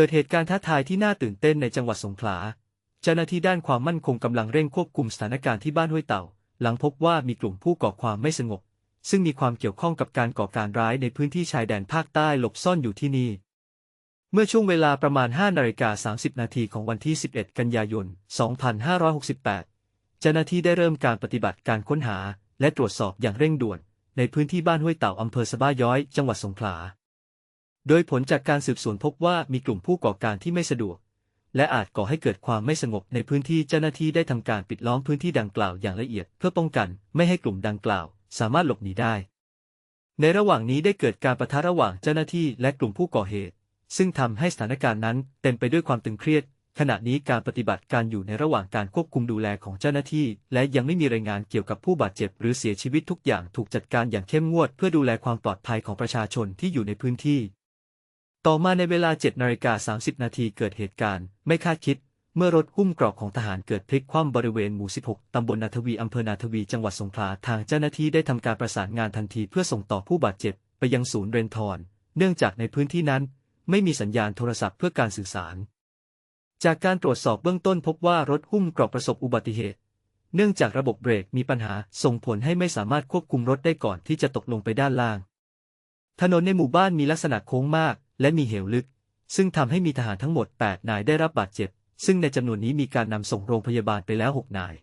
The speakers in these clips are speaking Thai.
เกิดเหตุการณ์ท้าทายที่น่าตื่นเต้นในจังหวัดสงขลา เจ้าหน้าที่ด้านความมั่นคงกำลังเร่งควบคุมสถานการณ์ที่บ้านห้วยเต่า หลังพบว่ามีกลุ่มผู้ก่อความไม่สงบ ซึ่งมีความเกี่ยวข้องกับการก่อการร้ายในพื้นที่ชายแดนภาคใต้หลบซ่อนอยู่ที่นี่ เมื่อช่วงเวลาประมาณ 5 นาฬิกา 30 นาทีของวันที่ 11 กันยายน 2568 เจ้าหน้าที่ได้เริ่มการปฏิบัติการค้นหา และตรวจสอบอย่างเร่งด่วน ในพื้นที่บ้านห้วยเต่าอำเภอสะบ้าย้อย จังหวัดสงขลา โดยผลจากการสืบสวนพบว่ามีกลุ่มผู้ก่อการที่ไม่สะดวก และอาจก่อให้เกิดความไม่สงบในพื้นที่เจ้าหน้าที่ได้ทำการปิดล้อมพื้นที่ดังกล่าวอย่างละเอียด เพื่อป้องกันไม่ให้กลุ่มดังกล่าว สามารถหลบหนีได้ ในระหว่างนี้ได้เกิดการประทะระหว่างเจ้าหน้าที่และกลุ่มผู้ก่อเหตุ ซึ่งทำให้สถานการณ์นั้นเต็มไปด้วยความตึงเครียด ขณะนี้การปฏิบัติการอยู่ในระหว่างการควบคุมดูแลของเจ้าหน้าที่ และยังไม่มีรายงานเกี่ยวกับผู้บาดเจ็บ หรือเสียชีวิตทุกอย่างถูกจัดการอย่างเข้มงวด เพื่อดูแลความปลอดภัยของประชาชนที่อยู่ในพื้นที่ ต่อมาในเวลา7นาฬิกา30 นาทีเกิดเหตุการณ์ ไม่คาดคิด เมื่อรถหุ้มเกรอกของทหารเกิดพลิกคว่ำบริเวณหมู่ 16 ตำบลนาทวี อำเภอนาทวี จังหวัดสงขลา ทางเจ้าหน้าที่ได้ทำการประสานงานทันทีเพื่อส่งต่อผู้บาดเจ็บไปยังศูนย์เรนทอน เนื่องจากในพื้นที่นั้น ไม่มีสัญญาณโทรศัพท์เพื่อการสื่อสาร จากการตรวจสอบเบื้องต้นพบว่ารถหุ้มเกรอกประสบอุบัติเหตุ เนื่องจากระบบเบรกมีปัญหาส่งผลให้ไม่สามารถควบคุมรถได้ก่อนที่จะตกลงไปด้านล่าง ถนนในหมู่บ้านมีลักษณะโค้งมาก และมีเหวลึก ซึ่งทำให้มีทหารทั้งหมด 8 นายได้รับบาดเจ็บ ซึ่งในจำนวนนี้มีการนำส่งโรงพยาบาลไปแล้ว 6 นาย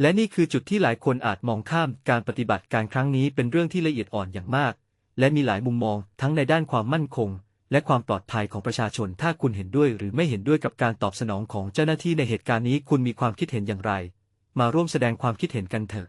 และนี่คือจุดที่หลายคนอาจมองข้ามการปฏิบัติการครั้งนี้เป็นเรื่องที่ละเอียดอ่อนอย่างมาก และมีหลายมุมมองทั้งในด้านความมั่นคง และความปลอดภัยของประชาชน ถ้าคุณเห็นด้วยหรือไม่เห็นด้วยกับการตอบสนองของเจ้าหน้าที่ในเหตุการณ์นี้ คุณมีความคิดเห็นอย่างไร มาร่วมแสดงความคิดเห็นกันเถอะ